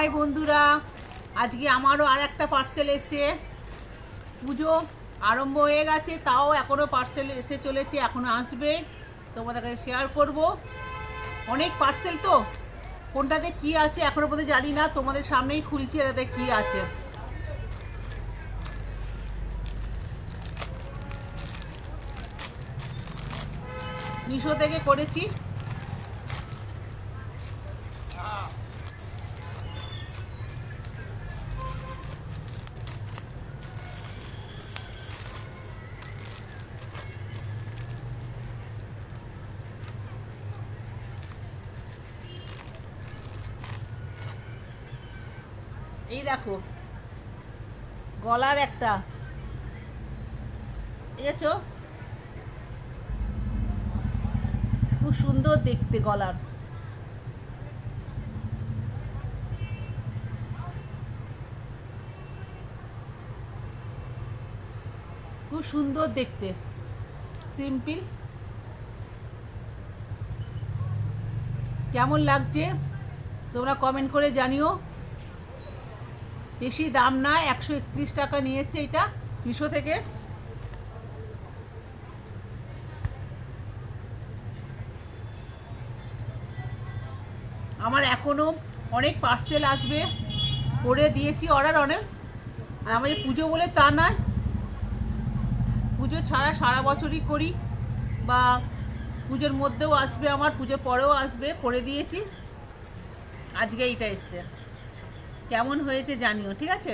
High বন্ধুরা, আজকে আমারও আর একটা পার্সেল এসে পুজো আরম্ভ হয়ে গেছে, তাও এখনও পার্সেল এসে চলেছে এখনও আসবে। তোমাদের কাছে শেয়ার করব। অনেক পার্সেল তো, কোনটাতে কি আছে এখনও পর্যন্ত জানি না, তোমাদের সামনেই খুলছি, এটাতে কি আছে। মিশো থেকে করেছি। এই দেখো, গলার একটা। দেখেছ? খুব সুন্দর দেখতে গলার। খুব সুন্দর দেখতে। সিম্পল। কেমন লাগছে? তোমরা কমেন্ট করে জানিও। বেশি দাম না, একশো একত্রিশ টাকা নিয়েছে এটা, মিশো থেকে। আমার এখনও অনেক পার্সেল আসবে, করে দিয়েছি অর্ডার অনেক আর আমাদের পুজো বলে তা নয়। পুজো ছাড়া সারা বছরই করি, বা পুজোর মধ্যেও আসবে আমার পুজোর পরেও আসবে, করে দিয়েছি। আজকে এইটা এসছে। কেমন হয়েছে জানিও ঠিক আছে?